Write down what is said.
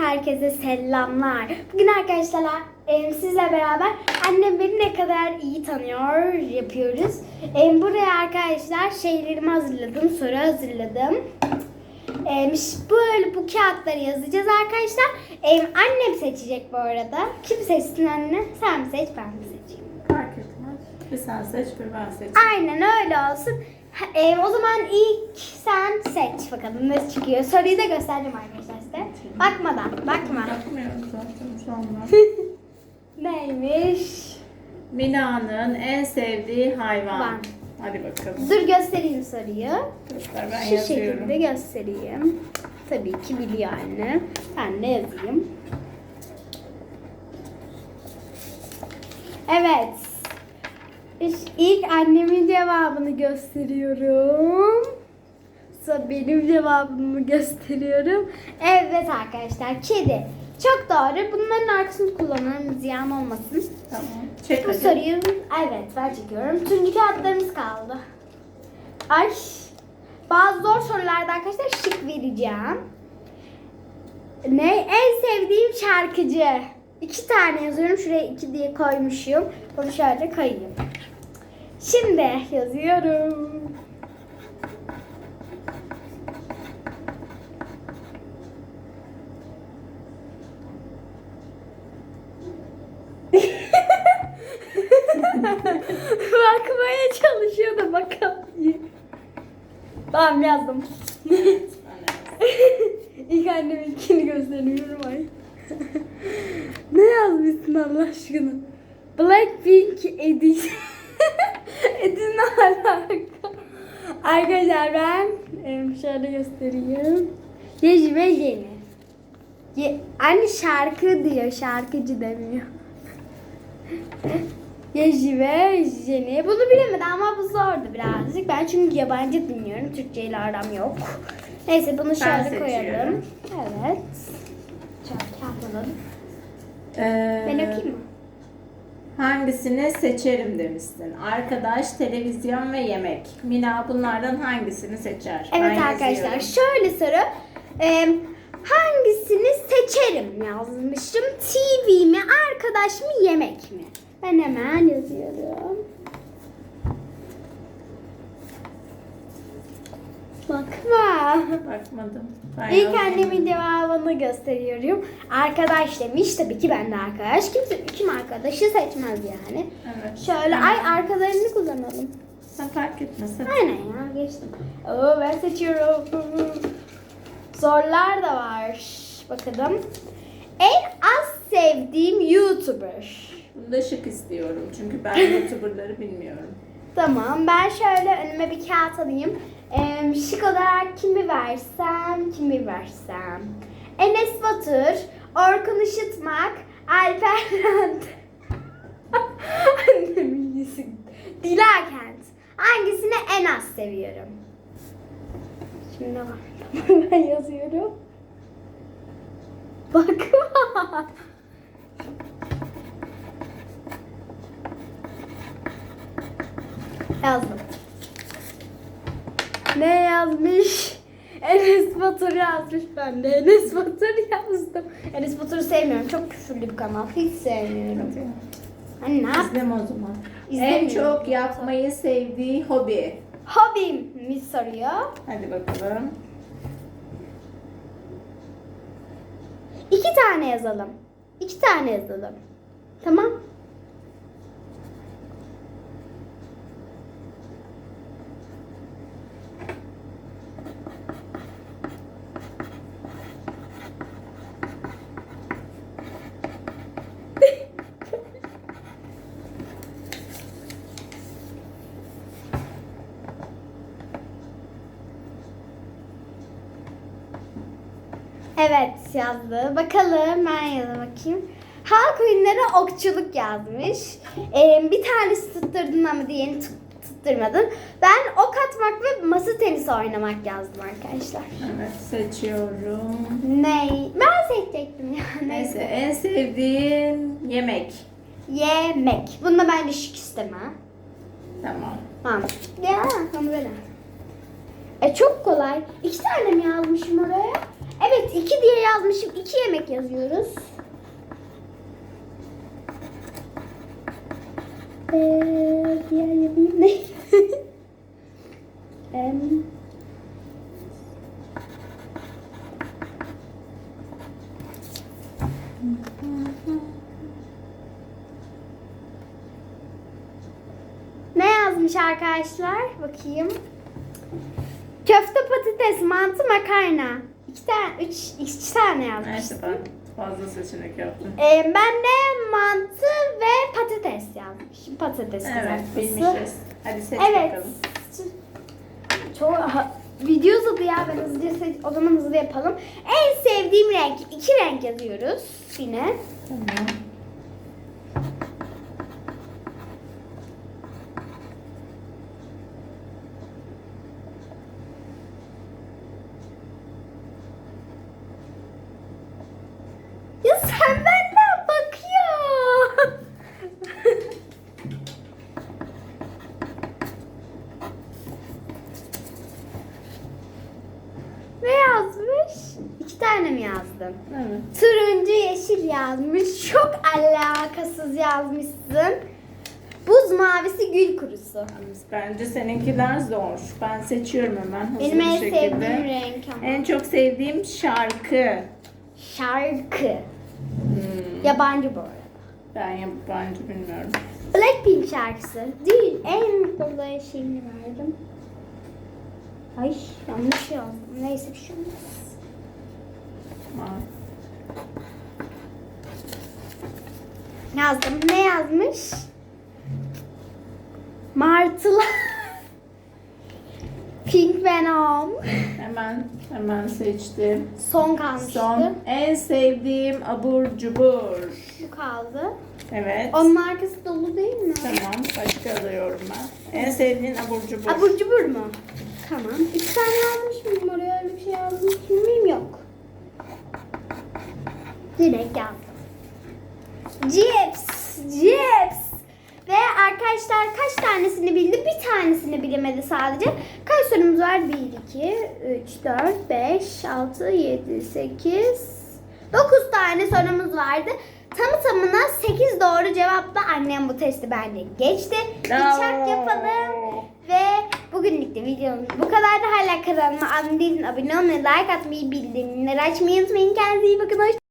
herkese selamlar. Bugün arkadaşlar e, sizle beraber annem beni ne kadar iyi tanıyor yapıyoruz. E, buraya arkadaşlar şeylerimi hazırladım, soru hazırladım. E, böyle bu kağıtları yazacağız arkadaşlar. E, annem seçecek bu arada. Kim seçsin anne? Sen mi seç, ben mi seçeyim? Fark etmez. Bir sen seç, bir ben seç. Aynen öyle olsun. E, o zaman ilk sen seç bakalım ne çıkıyor. Soruyu da göstereceğim arkadaşlar size. Bakmadan, bakma. Bakmıyorum zaten şu anda. Neymiş? Mina'nın en sevdiği hayvan. Ben. Hadi bakalım. Dur göstereyim soruyu. Göster ben Şu yazıyorum. şekilde göstereyim. Tabii ki biliyor anne. Ben de yazayım. Evet. İlk annemin cevabını gösteriyorum. Sonra benim cevabımı gösteriyorum. Evet arkadaşlar kedi. Çok doğru. Bunların arkasını kullanalım ziyan olmasın. Tamam. Çek Bu soruyu evet ben çekiyorum. Turuncu kağıtlarımız kaldı. Ay bazı zor sorularda arkadaşlar şık vereceğim. Ne? En sevdiğim şarkıcı. İki tane yazıyorum. Şuraya iki diye koymuşum. Bunu şöyle koyayım. Şimdi yazıyorum. Bakmaya çalışıyor da bakalım. Tamam yazdım. İlk anneminkini gösteriyorum ay. ne yazmışsın Allah aşkına? Blackpink Edition. Edin alaka? Arkadaşlar ben şöyle göstereyim. Yeji ve Yeni. Ye, anne şarkı diyor, şarkıcı demiyor. Yeji ve Jenny. Bunu bilemedi ama bu zordu birazcık. Ben çünkü yabancı dinliyorum. Türkçe ile aram yok. Neyse bunu şöyle koyalım. Evet. Şöyle alalım. Ee, Ben okuyayım mı? Hangisini seçerim demişsin. Arkadaş, televizyon ve yemek. Mina bunlardan hangisini seçer? Evet Ben arkadaşlar yazıyorum. şöyle soru. Ee, hangisini seçerim yazmışım. TV mi, arkadaş mı, yemek mi? Ben hemen yazıyorum. Bakma. Bakmadım. Ben İlk annemin cevabını gösteriyorum. Arkadaş demiş. Tabii ki ben de arkadaş. Kimse kim arkadaşı seçmez yani. Evet. Şöyle ay arkalarını kullanalım. Sen fark etmesin. Aynen ya geçtim. Oo ben seçiyorum. Zorlar da var. Bakalım. En az sevdiğim YouTuber. Bunda şık istiyorum. Çünkü ben YouTuber'ları bilmiyorum. Tamam ben şöyle önüme bir kağıt alayım. Ee, şık olarak kimi versem, kimi versem. Enes Batur, Orkun Işıtmak, Alper Rant. Annemin yüzü. Dilakent. Hangisini en az seviyorum? Şimdi var. ben yazıyorum. Bakma. Yazdım. Ne yazmış? Enes Batur yazmış ben de Enes Batur yazdım. Enes Batur'u sevmiyorum. Çok küfürlü bir kanal. Hiç sevmiyorum. Hani ne yap? İzleme o zaman. En İzlemiyorum. çok yapmayı sevdiği hobi. Hobim mi soruyor? Hadi bakalım. İki tane yazalım. İki tane yazalım. Tamam. Evet yazdı. Bakalım ben yazı bakayım. Halk oyunları okçuluk yazmış. Ee, bir tanesi tutturdun ama diğerini tut- tutturmadın. Ben ok atmak ve masa tenisi oynamak yazdım arkadaşlar. Evet seçiyorum. Ney? Ben seçecektim ya. Neyse en sevdiğin yemek. Yemek. Bunda bence şık isteme. Tamam. Tamam. Ya onu böyle. E çok kolay. İki tane mi yazmışım oraya? Evet 2 diye yazmışım. 2 yemek yazıyoruz. Ee, diğer yemeğim ne? Em, Ne yazmış arkadaşlar? Bakayım. Köfte, patates, mantı, makarna. İki tane, üç, iki tane Neyse yazmıştım. ben fazla seçenek yaptım. Ee, ben de mantı ve patates yazmışım. Patates Evet kızartması. bilmişiz. Hadi seç Evet. bakalım. Çok ha, video uzadı ya ben hızlıca seç, o zaman hızlı yapalım. En sevdiğim renk iki renk yazıyoruz yine. Tamam. Ya sen benden bakıyor. ne yazmış? İki tane mi yazdın? Evet. Turuncu yeşil yazmış. Çok alakasız yazmışsın. Buz mavisi gül kurusu. Bence seninkiler zor. Ben seçiyorum hemen hızlı Benim bir en şekilde. sevdiğim renk ama. En çok sevdiğim şarkı. Şarkı. Hmm. Yabancı bu arada. Ben yabancı bilmiyorum. Blackpink şarkısı. Değil. En kolay şeyini verdim. Ay yanlış yazdım. Neyse bir şey olmaz. Tamam. Yazdım. Ne yazmış? Martılar. Pink Venom. Hemen hemen seçtim. Son kalmıştı. Son en sevdiğim abur cubur. Bu kaldı. Evet. Onun arkası dolu değil mi? Tamam. Başka alıyorum ben. En sevdiğin abur cubur. Abur cubur mu? Tamam. İki tane yazmış mıyım oraya? Öyle bir şey yazmış mıyım? Yok. Direkt yazdım. Cips. Cips. Ve arkadaşlar kaç tanesini bildi? Bir tanesini bilemedi sadece. Kaç sorumuz var? 1, 2, 3, 4, 5, 6, 7, 8, 9 tane sorumuz vardı. Tamı tamına 8 doğru cevapla annem bu testi bence geçti. Bıçak yapalım. Ve bugünlük de videomuz bu kadar da hala kanalıma abone değilseniz abone olmayı, like atmayı, bildirimleri açmayı unutmayın. Kendinize iyi bakın. Hoşçakalın.